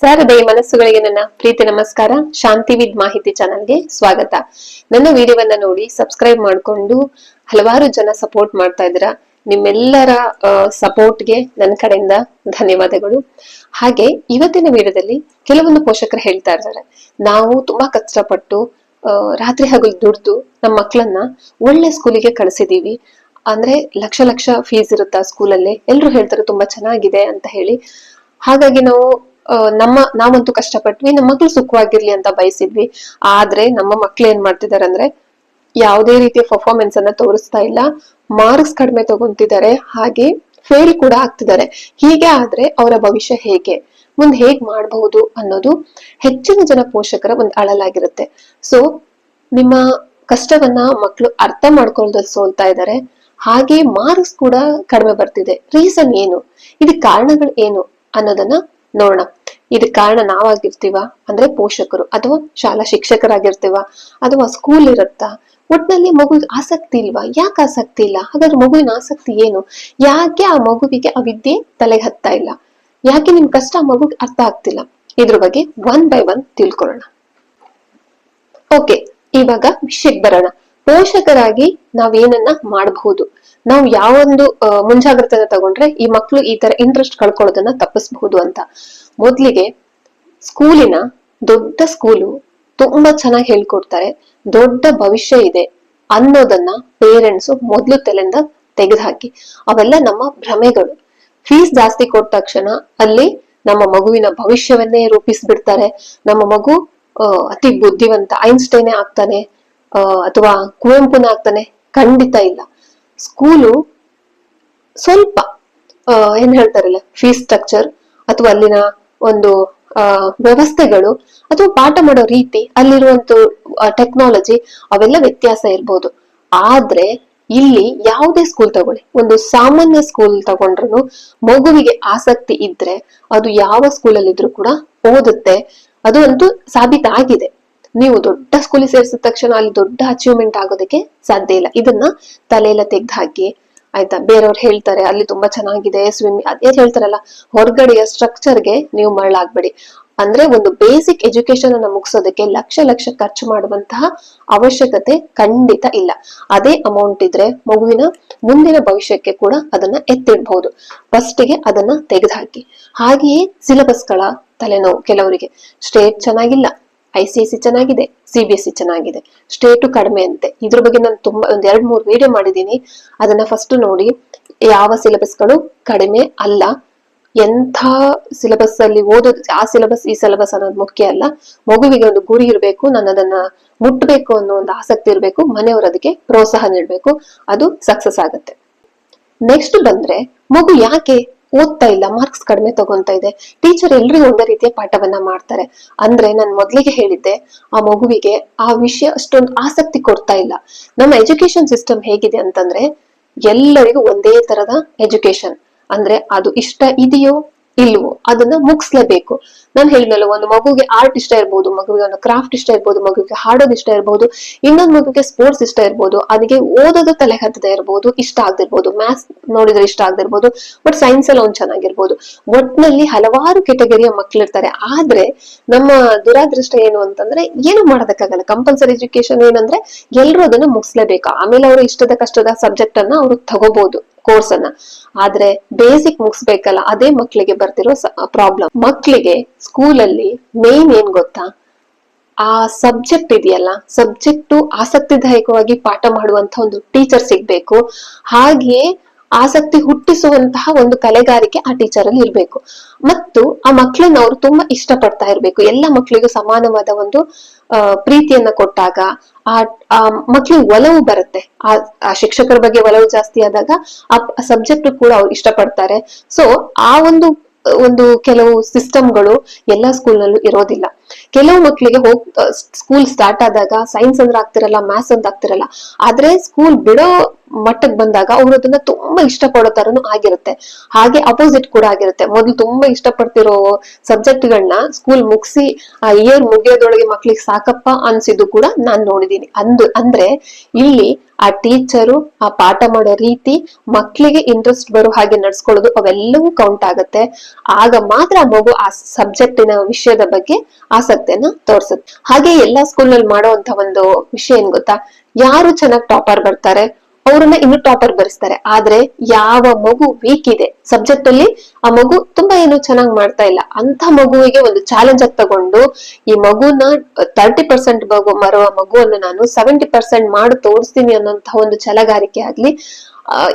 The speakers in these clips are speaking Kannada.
ಸಹೃದಯ ಮನಸ್ಸುಗಳಿಗೆ ನನ್ನ ಪ್ರೀತಿ ನಮಸ್ಕಾರ. ಶಾಂತಿ ವಿದ್ ಮಾಹಿತಿ ಚಾನಲ್ಗೆ ಸ್ವಾಗತ. ನನ್ನ ವಿಡಿಯೋವನ್ನ ನೋಡಿ ಸಬ್ಸ್ಕ್ರೈಬ್ ಮಾಡ್ಕೊಂಡು ಹಲವಾರು ಜನ ಸಪೋರ್ಟ್ ಮಾಡ್ತಾ ಇದ್ದೀರಾ. ನಿಮ್ಮೆಲ್ಲರ ಸಪೋರ್ಟ್ಗೆ ನನ್ನ ಕಡೆಯಿಂದ ಧನ್ಯವಾದಗಳು. ಹಾಗೆ ಇವತ್ತಿನ ವಿಡಿಯೋದಲ್ಲಿ ಕೆಲವೊಂದು ಪೋಷಕರು ಹೇಳ್ತಾ ಇದ್ದಾರೆ. ನಾವು ತುಂಬಾ ಕಷ್ಟಪಟ್ಟು ರಾತ್ರಿ ಹಗಲು ದುಡ್ದು ನಮ್ಮ ಮಕ್ಕಳನ್ನ ಒಳ್ಳೆ ಸ್ಕೂಲಿಗೆ ಕಳಿಸಿದೀವಿ. ಅಂದ್ರೆ ಲಕ್ಷ ಲಕ್ಷ ಫೀಸ್ ಇರುತ್ತಾ ಸ್ಕೂಲಲ್ಲಿ ಎಲ್ರು ಹೇಳ್ತಾರೆ ತುಂಬಾ ಚೆನ್ನಾಗಿದೆ ಅಂತ ಹೇಳಿ. ಹಾಗಾಗಿ ನಾವು ನಮ್ಮ, ನಾವಂತೂ ಕಷ್ಟಪಟ್ವಿ, ನಮ್ಮ ಮಕ್ಳು ಸುಖವಾಗಿರ್ಲಿ ಅಂತ ಬಯಸಿದ್ವಿ. ಆದ್ರೆ ನಮ್ಮ ಮಕ್ಳು ಏನ್ ಮಾಡ್ತಿದಾರೆ ಅಂದ್ರೆ ಯಾವುದೇ ರೀತಿಯ ಪರ್ಫಾರ್ಮೆನ್ಸ್ ಅನ್ನ ತೋರಿಸ್ತಾ ಇಲ್ಲ. ಮಾರ್ಕ್ಸ್ ಕಡಿಮೆ ತಗೊಂತಿದ್ದಾರೆ. ಹಾಗೆ ಫೇಲ್ ಕೂಡ ಆಗ್ತಿದ್ದಾರೆ. ಹೀಗೆ ಆದ್ರೆ ಅವರ ಭವಿಷ್ಯ ಹೇಗೆ? ಮುಂದ್ ಹೇಗ್ ಮಾಡಬಹುದು ಅನ್ನೋದು ಹೆಚ್ಚಿನ ಜನ ಪೋಷಕರ ಒಂದು ಅಳಲಾಗಿರುತ್ತೆ. ಸೊ ನಿಮ್ಮ ಕಷ್ಟವನ್ನ ಮಕ್ಕಳು ಅರ್ಥ ಮಾಡ್ಕೊಳ್ಳೋದಲ್ಲಿ ಸೋಲ್ತಾ ಇದ್ದಾರೆ. ಹಾಗೆ ಮಾರ್ಕ್ಸ್ ಕೂಡ ಕಡಿಮೆ ಬರ್ತಿದೆ. ರೀಸನ್ ಏನು? ಇದಕ್ಕೆ ಕಾರಣಗಳು ಏನು ಅನ್ನೋದನ್ನ ನೋಡೋಣ. ಇದಕ್ ಕಾರಣ ನಾವಾಗಿರ್ತೀವ? ಅಂದ್ರೆ ಪೋಷಕರು ಅಥವಾ ಶಾಲಾ ಶಿಕ್ಷಕರಾಗಿರ್ತೀವ? ಅಥವಾ ಸ್ಕೂಲ್ ಇರುತ್ತಾ? ಒಟ್ನಲ್ಲಿ ಮಗುವಿಗೆ ಆಸಕ್ತಿ ಇಲ್ವಾ? ಯಾಕೆ ಆಸಕ್ತಿ ಇಲ್ಲ? ಹಾಗಾದ್ರೆ ಮಗುವಿನ ಆಸಕ್ತಿ ಏನು? ಯಾಕೆ ಆ ಮಗುವಿಗೆ ಆ ವಿದ್ಯೆ ತಲೆಗೆ ಹತ್ತಾ ಇಲ್ಲ? ಯಾಕೆ ನಿಮ್ ಕಷ್ಟ ಮಗುಗೆ ಅರ್ಥ ಆಗ್ತಿಲ್ಲ? ಇದ್ರ ಬಗ್ಗೆ ಒನ್ ಬೈ ಒನ್ ತಿಳ್ಕೊಳ್ಳೋಣ. ಓಕೆ ಇವಾಗ ವಿಷಯಕ್ಕೆ ಬರೋಣ. ಪೋಷಕರಾಗಿ ನಾವೇನನ್ನ ಮಾಡಬಹುದು? ನಾವು ಯಾವೊಂದು ಮುಂಜಾಗ್ರತೆ ತಗೊಂಡ್ರೆ ಈ ಮಕ್ಕಳು ಈ ತರ ಇಂಟ್ರೆಸ್ಟ್ ಕಳ್ಕೊಳ್ಳೋದನ್ನ ತಪ್ಪಿಸಬಹುದು ಅಂತ. ಮೊದ್ಲಿಗೆ ಸ್ಕೂಲಿನ ದೊಡ್ಡ ಸ್ಕೂಲು ತುಂಬಾ ಚೆನ್ನಾಗಿ ಹೇಳ್ಕೊಡ್ತಾರೆ. ದೊಡ್ಡ ಭವಿಷ್ಯ ಇದೆ ಅನ್ನೋದನ್ನ ಪೇರೆಂಟ್ಸ್ ಮೊದ್ಲು ತಲೆಯಿಂದ ತೆಗೆದುಹಾಕಿ. ಅವೆಲ್ಲ ನಮ್ಮ ಭ್ರಮೆಗಳು. ಫೀಸ್ ಜಾಸ್ತಿ ಕೊಟ್ಟ ತಕ್ಷಣ ಅಲ್ಲಿ ನಮ್ಮ ಮಗುವಿನ ಭವಿಷ್ಯವನ್ನೇ ರೂಪಿಸ್ಬಿಡ್ತಾರೆ. ನಮ್ಮ ಮಗು ಅತಿ ಬುದ್ಧಿವಂತ. ಐನ್ಸ್ಟೈನೇ ಆಗ್ತಾನೆ ಅಥವಾ ಕುವೆಂಪುನೇ ಆಗ್ತಾನೆ. ಖಂಡಿತ ಇಲ್ಲ. ಸ್ಕೂಲು ಸ್ವಲ್ಪ ಏನ್ ಹೇಳ್ತಾರಲ್ಲ ಫೀಸ್ ಸ್ಟ್ರಕ್ಚರ್ ಅಥವಾ ಅಲ್ಲಿನ ಒಂದು ವ್ಯವಸ್ಥೆಗಳು ಅಥವಾ ಪಾಠ ಮಾಡೋ ರೀತಿ, ಅಲ್ಲಿರುವಂತ ಟೆಕ್ನಾಲಜಿ ಅವೆಲ್ಲ ವ್ಯತ್ಯಾಸ ಇರ್ಬೋದು. ಆದ್ರೆ ಇಲ್ಲಿ ಯಾವುದೇ ಸ್ಕೂಲ್ ತಗೊಳ್ಳಿ, ಒಂದು ಸಾಮಾನ್ಯ ಸ್ಕೂಲ್ ತಗೊಂಡ್ರು ಮಗುವಿಗೆ ಆಸಕ್ತಿ ಇದ್ರೆ ಅದು ಯಾವ ಸ್ಕೂಲಲ್ಲಿ ಇದ್ರೂ ಕೂಡ ಓದುತ್ತೆ. ಅದು ಅಂತೂ ಸಾಬೀತಾಗಿದೆ. ನೀವು ದೊಡ್ಡ ಸ್ಕೂಲಿಗೆ ಸೇರಿಸಿದ ತಕ್ಷಣ ಅಲ್ಲಿ ದೊಡ್ಡ ಅಚೀವ್ಮೆಂಟ್ ಆಗೋದಕ್ಕೆ ಸಾಧ್ಯ ಇಲ್ಲ. ಇದನ್ನ ತಲೆಯೆಲ್ಲ ತೆಗ್ದು ಹಾಕಿ, ಆಯ್ತಾ? ಬೇರೆಯವ್ರು ಹೇಳ್ತಾರೆ, ಅಲ್ಲಿ ತುಂಬಾ ಚೆನ್ನಾಗಿದೆ ಸ್ವಿಮ್ ಅದೇ ಹೇಳ್ತಾರಲ್ಲ, ಹೊರಗಡೆಯ ಸ್ಟ್ರಕ್ಚರ್ಗೆ ನೀವು ಮರಳಾಗ್ಬೇಡಿ. ಅಂದ್ರೆ ಒಂದು ಬೇಸಿಕ್ ಎಜುಕೇಶನ್ ಅನ್ನ ಮುಗಿಸೋದಕ್ಕೆ ಲಕ್ಷ ಲಕ್ಷ ಖರ್ಚು ಮಾಡುವಂತಹ ಅವಶ್ಯಕತೆ ಖಂಡಿತ ಇಲ್ಲ. ಅದೇ ಅಮೌಂಟ್ ಇದ್ರೆ ಮಗುವಿನ ಮುಂದಿನ ಭವಿಷ್ಯಕ್ಕೆ ಕೂಡ ಅದನ್ನ ಎತ್ತಿಡ್ಬಹುದು ಫಸ್ಟಿಗೆ ಅದನ್ನ ತೆಗೆದುಹಾಕಿ ಹಾಗೆಯೇ ಸಿಲೆಬಸ್ಗಳ ತಲೆನೋವು ಕೆಲವರಿಗೆ. ಸ್ಟೇಟ್ ಚೆನ್ನಾಗಿಲ್ಲ. ಐ ಸಿ ಎಸ್ ಸಿ ಚೆನ್ನಾಗಿದೆ ಸಿ ಬಿ ಎಸ್ ಸಿ ಚೆನ್ನಾಗಿದೆ. ಸ್ಟೇಟು ಕಡಿಮೆ ಅಂತೆ. ಇದ್ರ ಬಗ್ಗೆ ನಾನು ತುಂಬಾ, ಒಂದ್ ಎರಡ್ ಮೂರ್ ವಿಡಿಯೋ ಮಾಡಿದ್ದೀನಿ. ಅದನ್ನ ಫಸ್ಟ್ ನೋಡಿ, ಯಾವ ಸಿಲೆಬಸ್ಗಳು ಕಡಿಮೆ ಅಲ್ಲ. ಎಂಥ ಸಿಲೆಬಸ್ ಅಲ್ಲಿ ಓದೋದು ಆ ಸಿಲೆಬಸ್ ಈ ಸಿಲೆಬಸ್ ಅನ್ನೋದು ಮುಖ್ಯ ಅಲ್ಲ. ಮಗುವಿಗೆ ಒಂದು ಗುರಿ ಇರಬೇಕು, ನಾನು ಅದನ್ನ ಮುಟ್ಬೇಕು ಅನ್ನೋ ಒಂದು ಆಸಕ್ತಿ ಇರಬೇಕು, ಮನೆಯವರು ಅದಕ್ಕೆ ಪ್ರೋತ್ಸಾಹ ನೀಡಬೇಕು, ಅದು ಸಕ್ಸಸ್ ಆಗುತ್ತೆ. ನೆಕ್ಸ್ಟ್ ಬಂದ್ರೆ, ಮಗು ಯಾಕೆ ಓದ್ತಾ ಇಲ್ಲ ಮಾರ್ಕ್ಸ್ ಕಡಿಮೆ ತಗೊಂತಾ ಇದೆ. ಟೀಚರ್ ಎಲ್ರಿಗೂ ಒಂದೇ ರೀತಿಯ ಪಾಠವನ್ನ ಮಾಡ್ತಾರೆ. ಅಂದ್ರೆ ನಾನು ಮೊದ್ಲಿಗೆ ಹೇಳಿದ್ದೆ, ಆ ಮಗುವಿಗೆ ಆ ವಿಷಯ ಅಷ್ಟೊಂದು ಆಸಕ್ತಿ ಕೊಡ್ತಾ ಇಲ್ಲ. ನಮ್ಮ ಎಜುಕೇಶನ್ ಸಿಸ್ಟಮ್ ಹೇಗಿದೆ ಅಂತಂದ್ರೆ, ಎಲ್ಲರಿಗೂ ಒಂದೇ ತರದ ಎಜುಕೇಶನ್ ಅಂದ್ರೆ ಅದು ಇಷ್ಟ ಇದೆಯೋ ಇಲ್ವೋ, ಅದನ್ನ ಮುಗಿಸ್ಲೇಬೇಕು. ನಾನು ಹೇಳಿದ್ನಲ್ಲ, ಒಂದು ಮಗುಗೆ ಆರ್ಟ್ ಇಷ್ಟ ಇರ್ಬೋದು, ಮಗುವಿಗೆ ಒಂದು ಕ್ರಾಫ್ಟ್ ಇಷ್ಟ ಇರ್ಬೋದು, ಮಗುವಿಗೆ ಹಾಡೋದು ಇಷ್ಟ ಇರ್ಬೋದು, ಇನ್ನೊಂದು ಮಗುವಿಗೆ ಸ್ಪೋರ್ಟ್ಸ್ ಇಷ್ಟ ಇರ್ಬೋದು ಅದಕ್ಕೆ ಓದೋದು ತಲೆ ಹತ್ತದೇ ಇರ್ಬೋದು, ಇಷ್ಟ ಆಗದಿರ್ಬೋದು ಮ್ಯಾಥ್ಸ್ ನೋಡಿದ್ರೆ ಇಷ್ಟ ಆಗದಿರ್ಬೋದು ಬಟ್ ಸೈನ್ಸ್ ಎಲ್ಲ ಒಂದು ಚೆನ್ನಾಗಿರ್ಬೋದು. ಒಟ್ನಲ್ಲಿ ಹಲವಾರು ಕೆಟಗರಿಯ ಮಕ್ಳಿರ್ತಾರೆ ಆದ್ರೆ ನಮ್ಮ ದುರಾದೃಷ್ಟ ಏನು ಅಂತಂದ್ರೆ, ಏನು ಮಾಡೋದಕ್ಕಾಗಲ್ಲ. ಕಂಪಲ್ಸರಿ ಎಜುಕೇಶನ್ ಏನಂದ್ರೆ, ಎಲ್ರು ಅದನ್ನ ಮುಗಿಸ್ಲೇಬೇಕು. ಆಮೇಲೆ ಅವರು ಇಷ್ಟದ ಕಷ್ಟದ ಸಬ್ಜೆಕ್ಟ್ ಅನ್ನ ಅವರು ತಗೋಬಹುದು ಕೋರ್ಸ್ ಅನ್ನ. ಆದ್ರೆ ಬೇಸಿಕ್ ಮುಗಿಸ್ಬೇಕಲ್ಲ, ಅದೇ ಮಕ್ಕಳಿಗೆ ಬರ್ತಿರೋ ಪ್ರಾಬ್ಲಮ್ ಮಕ್ಳಿಗೆ ಸ್ಕೂಲಲ್ಲಿ ಮೇನ್ ಏನ್ ಗೊತ್ತಾ? ಆ ಸಬ್ಜೆಕ್ಟ್ ಇದೆಯಲ್ಲ ಸಬ್ಜೆಕ್ಟು ಆಸಕ್ತಿದಾಯಕವಾಗಿ ಪಾಠ ಮಾಡುವಂತ ಒಂದು ಟೀಚರ್ ಸಿಗ್ಬೇಕು. ಹಾಗೆಯೇ ಆಸಕ್ತಿ ಹುಟ್ಟಿಸುವಂತಹ ಒಂದು ಕಲೆಗಾರಿಕೆ ಆ ಟೀಚರ್ ಅಲ್ಲಿ ಇರ್ಬೇಕು. ಮತ್ತು ಆ ಮಕ್ಕಳನ್ನ ಅವ್ರು ತುಂಬಾ ಇಷ್ಟ ಪಡ್ತಾ ಇರ್ಬೇಕು. ಎಲ್ಲ ಮಕ್ಕಳಿಗೂ ಸಮಾನವಾದ ಒಂದು ಪ್ರೀತಿಯನ್ನ ಕೊಟ್ಟಾಗ ಆ ಆ ಒಲವು ಬರುತ್ತೆ. ಆ ಶಿಕ್ಷಕರ ಬಗ್ಗೆ ಒಲವು ಜಾಸ್ತಿ ಆದಾಗ ಆ ಸಬ್ಜೆಕ್ಟ್ ಕೂಡ ಅವ್ರು ಇಷ್ಟಪಡ್ತಾರೆ. ಸೊ ಆ ಒಂದು ಒಂದು ಕೆಲವು ಸಿಸ್ಟಮ್ಗಳು ಎಲ್ಲಾ ಸ್ಕೂಲ್ನಲ್ಲೂ ಇರೋದಿಲ್ಲ. ಕೆಲವು ಮಕ್ಕಳಿಗೆ ಹೋಗ್ ಸ್ಕೂಲ್ ಸ್ಟಾರ್ಟ್ ಆದಾಗ ಸೈನ್ಸ್ ಅಂದ್ರೆ ಆಗ್ತಿರಲ್ಲ ಮ್ಯಾಥ್ಸ್ ಅಂತ ಆಗ್ತಿರಲ್ಲ, ಆದ್ರೆ ಸ್ಕೂಲ್ ಬಿಡೋ ಮಟ್ಟಕ್ ಬಂದಾಗ ಅವ್ರು ಅದನ್ನ ತುಂಬಾ ಇಷ್ಟ ಪಡೋ ತರನು ಆಗಿರುತ್ತೆ. ಹಾಗೆ ಅಪೋಸಿಟ್ ಕೂಡ ಆಗಿರುತ್ತೆ. ಮೊದಲು ತುಂಬಾ ಇಷ್ಟಪಡ್ತಿರೋ ಸಬ್ಜೆಕ್ಟ್ ಗಳನ್ನ ಸ್ಕೂಲ್ ಮುಗಿಸಿ, ಆ ಇಯರ್ ಮುಗಿಯೋದೊಳಗೆ ಮಕ್ಳಿಗೆ ಸಾಕಪ್ಪ ಅನ್ಸಿದ್ದು ಕೂಡ ನಾನ್ ನೋಡಿದೀನಿ. ಅಂದು, ಅಂದ್ರೆ ಇಲ್ಲಿ ಆ ಟೀಚರು ಆ ಪಾಠ ಮಾಡೋ ರೀತಿ ಮಕ್ಕಳಿಗೆ ಇಂಟ್ರೆಸ್ಟ್ ಬರೋ ಹಾಗೆ ನಡ್ಸ್ಕೊಳ್ಳೋದು ಅವೆಲ್ಲವೂ ಕೌಂಟ್ ಆಗುತ್ತೆ. ಆಗ ಮಾತ್ರ ಮಗು ಆ ಸಬ್ಜೆಕ್ಟಿನ ವಿಷಯದ ಬಗ್ಗೆ ಆಸಕ್ತಿಯನ್ನ ತೋರಿಸುತ್ತೆ. ಹಾಗೆ ಎಲ್ಲಾ ಸ್ಕೂಲ್ನಲ್ಲಿ ಮಾಡುವಂತ ಒಂದು ವಿಷಯ ಏನ್ ಗೊತ್ತಾ? ಯಾರು ಚೆನ್ನಾಗಿ ಟಾಪರ್ ಬರ್ತಾರೆ, ಅವ್ರನ್ನ ಇನ್ನು ಟಾಪರ್ ಬರೆಸ್ತಾರೆ. ಆದ್ರೆ ಯಾವ ಮಗು ವೀಕ್ ಇದೆ ಸಬ್ಜೆಕ್ಟ್ ಅಲ್ಲಿ ಆ ಮಗು ತುಂಬಾ ಏನು ಚೆನ್ನಾಗಿ ಮಾಡ್ತಾ ಇಲ್ಲ. ಅಂತ ಮಗುವಿಗೆ ಒಂದು ಚಾಲೆಂಜ್ ಆಗಿ ತಗೊಂಡು ಈ ಮಗುನ ತರ್ಟಿ ಪರ್ಸೆಂಟ್ ಮಗು ಮರುವ ಮಗುವನ್ನು ನಾನು ಸೆವೆಂಟಿ ಪರ್ಸೆಂಟ್ ಮಾಡಿ ತೋರಿಸ್ತೀನಿ ಅನ್ನೋಂತಹ ಒಂದು ಚಲಗಾರಿಕೆ ಆಗ್ಲಿ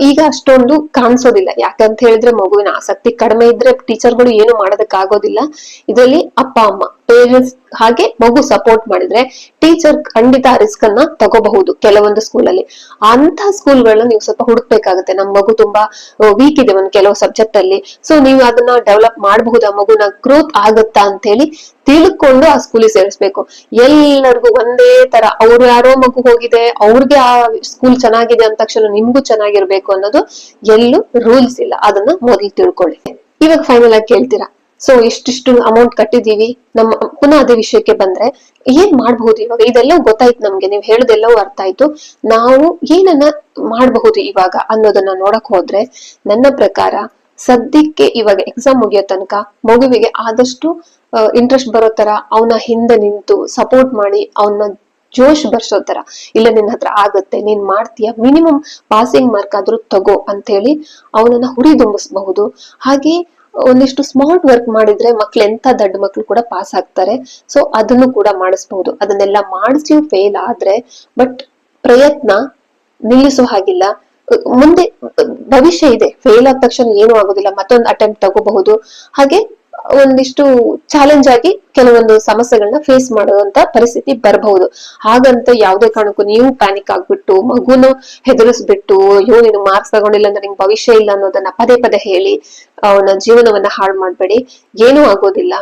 ಈಗ ಅಷ್ಟೊಂದು ಕಾಣಿಸೋದಿಲ್ಲ. ಯಾಕಂತ ಹೇಳಿದ್ರೆ ಮಗುವಿನ ಆಸಕ್ತಿ ಕಡಿಮೆ ಇದ್ರೆ ಟೀಚರ್ಗಳು ಏನು ಮಾಡೋದಕ್ಕಾಗೋದಿಲ್ಲ. ಇದರಲ್ಲಿ ಅಪ್ಪ, ಅಮ್ಮ ಪೇರೆಂಟ್ಸ್ ಹಾಗೆ ಮಗು ಸಪೋರ್ಟ್ ಮಾಡಿದ್ರೆ ಟೀಚರ್ ಖಂಡಿತ ರಿಸ್ಕ್ ಅನ್ನ ತಗೋಬಹುದು ಕೆಲವೊಂದು ಸ್ಕೂಲ್ ಅಲ್ಲಿ. ಅಂತ ಸ್ಕೂಲ್ ಸ್ಕೂಲ್ಗಳನ್ನ ನೀವು ಸ್ವಲ್ಪ ಹುಡುಕ್ಬೇಕಾಗುತ್ತೆ. ನಮ್ಮ ಮಗು ತುಂಬಾ ವೀಕ್ ಇದೆ ಒಂದು ಕೆಲವು ಸಬ್ಜೆಕ್ಟ್ ಅಲ್ಲಿ. ಸೊ ನೀವು ಅದನ್ನ ಡೆವಲಪ್ ಮಾಡಬಹುದು ಆ ಮಗುನ ಗ್ರೋತ್ ಆಗತ್ತಾ ಅಂತ ಹೇಳಿ ತಿಳ್ಕೊಂಡು ಆ ಸ್ಕೂಲಿಗೆ ಸೇರಿಸ್ಬೇಕು. ಎಲ್ಲರಿಗೂ ಒಂದೇ ತರ ಅವ್ರ ಯಾರೋ ಮಗು ಹೋಗಿದೆ, ಅವ್ರಿಗೆ ಆ ಸ್ಕೂಲ್ ಚೆನ್ನಾಗಿದೆ ಅಂದ ತಕ್ಷಣ ನಿಮ್ಗೂ ಚೆನ್ನಾಗಿರ್ಬೇಕು ಅನ್ನೋದು ಎಲ್ಲೂ ರೂಲ್ಸ್ ಇಲ್ಲ. ಅದನ್ನ ಮೊದಲು ತಿಳ್ಕೊಳ್ಳಿ. ಇವಾಗ ಫೈನಲ್ ಆಗಿ ಕೇಳ್ತೀರಾ? ಸೊ ಇಷ್ಟಿಷ್ಟು ಅಮೌಂಟ್ ಕಟ್ಟಿದೀವಿ ನಮ್ಮ, ಪುನಃ ಅದೇ ವಿಷಯಕ್ಕೆ ಬಂದ್ರೆ ಏನ್ ಮಾಡ್ಬಹುದು ಇವಾಗ? ಇದೆಲ್ಲ ಗೊತ್ತಾಯ್ತು ನಮ್ಗೆ. ನೀವು ಹೇಳೋದೆಲ್ಲವೂ ಅರ್ಥ ಆಯ್ತು. ನಾವು ಏನನ್ನ ಮಾಡಬಹುದು ಇವಾಗ ಅನ್ನೋದನ್ನ ನೋಡಕ್ ಹೋದ್ರೆ ನನ್ನ ಪ್ರಕಾರ ಸದ್ಯಕ್ಕೆ ಇವಾಗ ಎಕ್ಸಾಮ್ ಮುಗಿಯೋ ತನಕ ಮಗುವಿಗೆ ಆದಷ್ಟು ಇಂಟ್ರೆಸ್ಟ್ ಬರೋ ತರ, ಅವನ ಹಿಂದೆ ನಿಂತು ಸಪೋರ್ಟ್ ಮಾಡಿ, ಅವನ ಜೋಶ್ ಬರ್ಸೋ ತರ, ಇಲ್ಲ ನಿನ್ನ ಹತ್ರ ಆಗುತ್ತೆ, ನೀನ್ ಮಾಡ್ತೀಯ ಮಿನಿಮಮ್ ಪಾಸಿಂಗ್ ಮಾರ್ಕ್ ಆದ್ರೂ ತಗೋ ಅಂತ ಹೇಳಿ ಅವನನ್ನ ಹುರಿದುಂಬಿಸಬಹುದು ಹಾಗೆ ಒಂದಿಷ್ಟು ಸ್ಮಾರ್ಟ್ ವರ್ಕ್ ಮಾಡಿದ್ರೆ ಮಕ್ಳು ಎಂತ ದೊಡ್ಡ ಮಕ್ಳು ಕೂಡ ಪಾಸ್ ಆಗ್ತಾರೆ. ಸೊ ಅದನ್ನು ಕೂಡ ಮಾಡಿಸ್ಬಹುದು. ಅದನ್ನೆಲ್ಲ ಮಾಡಿಸಿ ಫೇಲ್ ಆದ್ರೆ ಬಟ್ ಪ್ರಯತ್ನ ನಿಲ್ಲಿಸೋ ಹಾಗಿಲ್ಲ. ಮುಂದೆ ಭವಿಷ್ಯ ಇದೆ. ಫೇಲ್ ಆದ ತಕ್ಷಣ ಏನು ಆಗೋದಿಲ್ಲ. ಮತ್ತೊಂದು ಅಟೆಂಪ್ಟ್ ತಗೋಬಹುದು. ಹಾಗೆ ಒಂದಿಷ್ಟು ಚಾಲೆಂಜ್ ಆಗಿ ಕೆಲವೊಂದು ಸಮಸ್ಯೆಗಳನ್ನ ಫೇಸ್ ಮಾಡುವಂತ ಪರಿಸ್ಥಿತಿ ಬರಬಹುದು. ಹಾಗಂತ ಯಾವುದೇ ಕಾರಣಕ್ಕೂ ನೀವು ಪ್ಯಾನಿಕ್ ಆಗ್ಬಿಟ್ಟು, ಮಗುನ ಹೆದರಿಸ್ಬಿಟ್ಟು, ಅಯ್ಯೋ, ನೀನು ಮಾರ್ಕ್ಸ್ ತಗೊಂಡಿಲ್ಲ ಅಂದ್ರೆ ನಿಂಗೆ ಭವಿಷ್ಯ ಇಲ್ಲ ಅನ್ನೋದನ್ನ ಪದೇ ಪದೇ ಹೇಳಿ, ಅವನ ಜೀವನವನ್ನ ಹಾಳು ಮಾಡ್ಬೇಡಿ. ಏನೂ ಆಗೋದಿಲ್ಲ.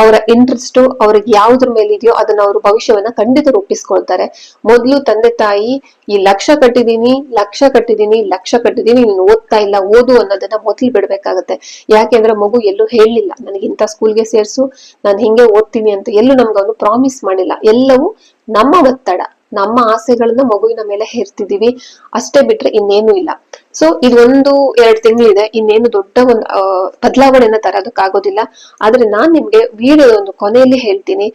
ಅವರ ಇಂಟ್ರೆಸ್ಟ್ ಅವ್ರಿಗೆ ಯಾವ್ದ್ರ ಮೇಲಿದೆಯೋ ಅದನ್ನ ಅವ್ರ ಭವಿಷ್ಯವನ್ನ ಖಂಡಿತ ರೂಪಿಸ್ಕೊಳ್ತಾರೆ. ಮೊದ್ಲು ತಂದೆ ತಾಯಿ, ಈ ಲಕ್ಷ ಕಟ್ಟಿದೀನಿ ಲಕ್ಷ ಕಟ್ಟಿದೀನಿ ಲಕ್ಷ ಕಟ್ಟಿದೀನಿ ನೀನು ಓದ್ತಾ ಇಲ್ಲ, ಓದು ಅನ್ನೋದನ್ನ ಮೊದ್ಲು ಬಿಡ್ಬೇಕಾಗತ್ತೆ. ಯಾಕೆಂದ್ರೆ ಮಗು ಎಲ್ಲೂ ಹೇಳಲಿಲ್ಲ ನನಗೆ ಇಂಥ ಸ್ಕೂಲ್ಗೆ ಸೇರ್ಸು, ನಾನು ಹಿಂಗೆ ಓದ್ತೀನಿ ಅಂತ ಎಲ್ಲೂ ನಮ್ಗೆ ಅವನು ಪ್ರಾಮಿಸ್ ಮಾಡಿಲ್ಲ. ಎಲ್ಲವೂ ನಮ್ಮ ಒತ್ತಡ. ನಮ್ಮ ಆಸೆಗಳನ್ನ ಮಗುವಿನ ಮೇಲೆ ಹೇರ್ತಿದೀವಿ ಅಷ್ಟೇ ಬಿಟ್ರೆ ಇನ್ನೇನು ಇಲ್ಲ. ಸೊ ಇದೊಂದು ಎರಡ್ ತಿಂಗಳಿದೆ ಇನ್ನೇನು ದೊಡ್ಡ ಒಂದು ಬದಲಾವಣೆಯನ್ನ ತರೋದಕ್ಕಾಗೋದಿಲ್ಲ ಆದ್ರೆ ನಾನ್ ನಿಮ್ಗೆ ವಿಡಿಯೋ ಒಂದು ಕೊನೆಯಲ್ಲಿ ಹೇಳ್ತೀನಿ.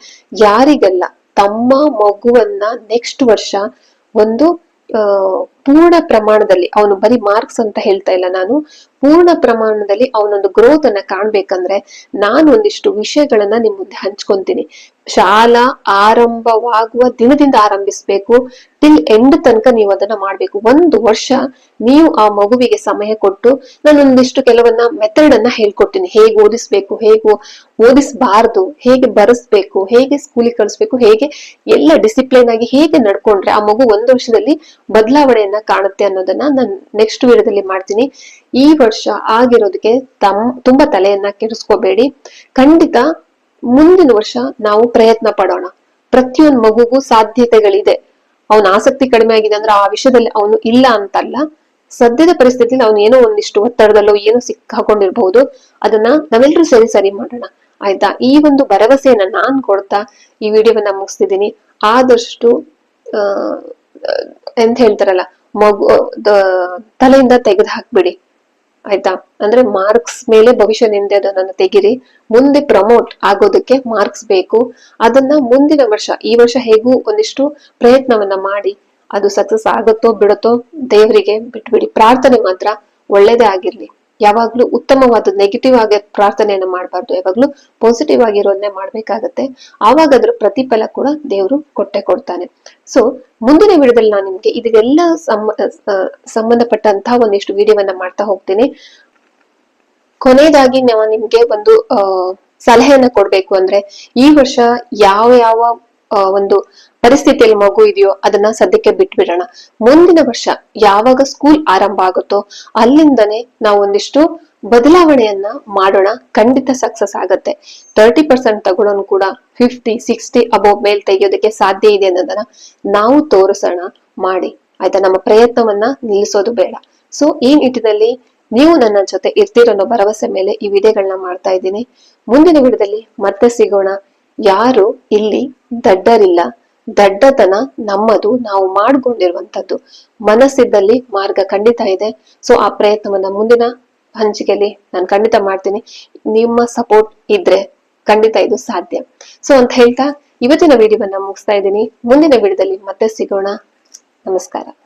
ಯಾರಿಗೆಲ್ಲ ತಮ್ಮ ಮಗುವನ್ನ ನೆಕ್ಸ್ಟ್ ವರ್ಷ ಒಂದು ಪೂರ್ಣ ಪ್ರಮಾಣದಲ್ಲಿ, ಅವನು ಬರೀ ಮಾರ್ಕ್ಸ್ ಅಂತ ಹೇಳ್ತಾ ಇಲ್ಲ ನಾನು, ಪೂರ್ಣ ಪ್ರಮಾಣದಲ್ಲಿ ಅವನೊಂದು ಗ್ರೋತ್ ಅನ್ನ ಕಾಣ್ಬೇಕಂದ್ರೆ ನಾನು ಒಂದಿಷ್ಟು ವಿಷಯಗಳನ್ನ ನಿಮ್ ಮುಂದೆ ಹಂಚ್ಕೊಂತೀನಿ. ಶಾಲಾ ಆರಂಭವಾಗುವ ದಿನದಿಂದ ಆರಂಭಿಸ್ಬೇಕು ಟಿಲ್ ಎಂಡ್ ತನಕ ನೀವು ಅದನ್ನ ಮಾಡ್ಬೇಕು. ಒಂದು ವರ್ಷ ನೀವು ಆ ಮಗುವಿಗೆ ಸಮಯ ಕೊಟ್ಟು ನಾನು ಒಂದಿಷ್ಟು ಕೆಲವನ್ನ ಮೆಥಡ್ ಅನ್ನ ಹೇಳ್ಕೊಡ್ತೀನಿ. ಹೇಗೆ ಓದಿಸ್ಬೇಕು, ಹೇಗೆ ಓದಿಸ್ಬಾರ್ದು, ಹೇಗೆ ಬರೆಸ್ಬೇಕು, ಹೇಗೆ ಸ್ಕೂಲಿಗೆ ಕಳಿಸ್ಬೇಕು, ಹೇಗೆ ಎಲ್ಲ ಡಿಸಿಪ್ಲಿನ್ ಆಗಿ ಹೇಗೆ ನಡ್ಕೊಂಡ್ರೆ ಆ ಮಗು ಒಂದು ವರ್ಷದಲ್ಲಿ ಬದಲಾವಣೆಯನ್ನ ಕಾಣುತ್ತೆ ಅನ್ನೋದನ್ನ ನಾನು ನೆಕ್ಸ್ಟ್ ವಿಡಿಯೋದಲ್ಲಿ ಮಾಡ್ತೀನಿ. ಈ ವರ್ಷ ಆಗಿರೋದಕ್ಕೆ ತಮ್, ತುಂಬಾ ತಲೆಯನ್ನ ಕೆಡಿಸ್ಕೋಬೇಡಿ. ಖಂಡಿತ ಮುಂದಿನ ವರ್ಷ ನಾವು ಪ್ರಯತ್ನ ಪಡೋಣ. ಪ್ರತಿಯೊಂದು ಮಗುಗೂ ಸಾಧ್ಯತೆಗಳಿದೆ. ಅವನ ಆಸಕ್ತಿ ಕಡಿಮೆ ಆಗಿದೆ ಅಂದ್ರೆ ಆ ವಿಷಯದಲ್ಲಿ ಅವನು ಇಲ್ಲ ಅಂತಲ್ಲ. ಸದ್ಯದ ಪರಿಸ್ಥಿತಿಯಲ್ಲಿ ಅವನು ಏನೋ ಒಂದಿಷ್ಟು ಒತ್ತಡದಲ್ಲೋ ಏನೋ ಸಿಕ್ಕಾಕೊಂಡಿರ್ಬಹುದು ಅದನ್ನ ನಾವೆಲ್ಲರೂ ಸರಿ ಸರಿ ಮಾಡೋಣ. ಆಯ್ತಾ? ಈ ಒಂದು ಭರವಸೆಯನ್ನ ನಾನ್ ಕೊಡ್ತಾ ಈ ವಿಡಿಯೋವನ್ನ ಮುಗಿಸ್ತಿದ್ದೀನಿ. ಆದಷ್ಟು ಎಂತ ಹೇಳ್ತಾರಲ್ಲ ಮಗು ತಲೆಯಿಂದ ತೆಗೆದು ಹಾಕ್ಬಿಡಿ. ಆಯ್ತಾ? ಅಂದ್ರೆ ಮಾರ್ಕ್ಸ್ ಮೇಲೆ ಭವಿಷ್ಯ ನಿಂದೆದನ್ನ ತೆಗಿರಿ. ಮುಂದೆ ಪ್ರಮೋಟ್ ಆಗೋದಕ್ಕೆ ಮಾರ್ಕ್ಸ್ ಬೇಕು. ಅದನ್ನ ಮುಂದಿನ ವರ್ಷ, ಈ ವರ್ಷ ಹೇಗೂ ಒಂದಿಷ್ಟು ಪ್ರಯತ್ನವನ್ನ ಮಾಡಿ. ಅದು ಸಕ್ಸಸ್ ಆಗುತ್ತೋ ಬಿಡುತ್ತೋ ದೇವರಿಗೆ ಬಿಟ್ಬಿಡಿ. ಪ್ರಾರ್ಥನೆ ಮಾತ್ರ ಒಳ್ಳೇದೇ ಆಗಿರ್ಲಿ. ಯಾವಾಗ್ಲೂ ಉತ್ತಮವಾದ ನೆಗೆಟಿವ್ ಆಗಿ ಪ್ರಾರ್ಥನೆಯನ್ನ ಮಾಡಬಾರ್ದು. ಯಾವಾಗ್ಲೂ ಪಾಸಿಟಿವ್ ಆಗಿರೋದನ್ನೇ ಮಾಡ್ಬೇಕಾಗತ್ತೆ. ಆವಾಗ ಅದ್ರ ಪ್ರತಿಫಲ ಕೂಡ ದೇವರು ಕೊಟ್ಟೆ ಕೊಡ್ತಾನೆ. ಸೊ ಮುಂದಿನ ವಿಡಿಯೋದಲ್ಲಿ ನಾನು ನಿಮ್ಗೆ ಇದೆಲ್ಲ ಸಂಬ ಸಂಬಂಧಪಟ್ಟಂತಹ ಒಂದಿಷ್ಟು ವಿಡಿಯೋವನ್ನ ಮಾಡ್ತಾ ಹೋಗ್ತೀನಿ. ಕೊನೆಯದಾಗಿ ನಾವು ನಿಮ್ಗೆ ಒಂದು ಸಲಹೆಯನ್ನ ಕೊಡ್ಬೇಕು ಅಂದ್ರೆ ಈ ವರ್ಷ ಯಾವ ಯಾವ ಒಂದು ಪರಿಸ್ಥಿತಿಯಲ್ಲಿ ಮಗು ಇದೆಯೋ ಅದನ್ನ ಸದ್ಯಕ್ಕೆ ಬಿಟ್ಬಿಡೋಣ. ಮುಂದಿನ ವರ್ಷ ಯಾವಾಗ ಸ್ಕೂಲ್ ಆರಂಭ ಆಗುತ್ತೋ ಅಲ್ಲಿಂದನೇ ನಾವು ಒಂದಿಷ್ಟು ಬದಲಾವಣೆಯನ್ನ ಮಾಡೋಣ. ಖಂಡಿತ ಸಕ್ಸಸ್ ಆಗತ್ತೆ. ತರ್ಟಿ ಪರ್ಸೆಂಟ್ ತಗೊಳ್ಳೋನು ಕೂಡ ಫಿಫ್ಟಿ ಸಿಕ್ಸ್ಟಿ ಅಬೋವ್ ಮೇಲ್ ತೆಗೆಯೋದಕ್ಕೆ ಸಾಧ್ಯ ಇದೆ ಅನ್ನೋದನ್ನ ನಾವು ತೋರಿಸೋಣ, ಮಾಡಿ. ಆಯ್ತಾ? ನಮ್ಮ ಪ್ರಯತ್ನವನ್ನ ನಿಲ್ಲಿಸೋದು ಬೇಡ. ಸೊ ಈ ನಿಟ್ಟಿನಲ್ಲಿ ನೀವು ನನ್ನ ಜೊತೆ ಇರ್ತೀರೋ ಅನ್ನೋ ಭರವಸೆ ಮೇಲೆ ಈ ವಿಡಿಯೋಗಳನ್ನ ಮಾಡ್ತಾ ಇದ್ದೀನಿ. ಮುಂದಿನ ವಿಡಿಯೋದಲ್ಲಿ ಮತ್ತೆ ಸಿಗೋಣ. ಯಾರು ಇಲ್ಲಿ ದಡ್ಡರಿಲ್ಲ. ದಡ್ಡತನ ನಮ್ಮದು, ನಾವು ಮಾಡ್ಕೊಂಡಿರುವಂತದ್ದು ಮನಸ್ಸಿದ್ದಲ್ಲಿ ಮಾರ್ಗ ಖಂಡಿತ ಇದೆ. ಸೊ ಆ ಪ್ರಯತ್ನವನ್ನ ಮುಂದಿನ ಹಂಚಿಕೆಯಲ್ಲಿ ನಾನು ಖಂಡಿತ ಮಾಡ್ತೀನಿ. ನಿಮ್ಮ ಸಪೋರ್ಟ್ ಇದ್ರೆ ಖಂಡಿತ ಇದು ಸಾಧ್ಯ. ಸೊ ಅಂತ ಹೇಳ್ತಾ ಇವತ್ತಿನ ವಿಡಿಯೋವನ್ನ ಮುಗಿಸ್ತಾ ಇದ್ದೀನಿ. ಮುಂದಿನ ವಿಡಿಯೋದಲ್ಲಿ ಮತ್ತೆ ಸಿಗೋಣ. ನಮಸ್ಕಾರ.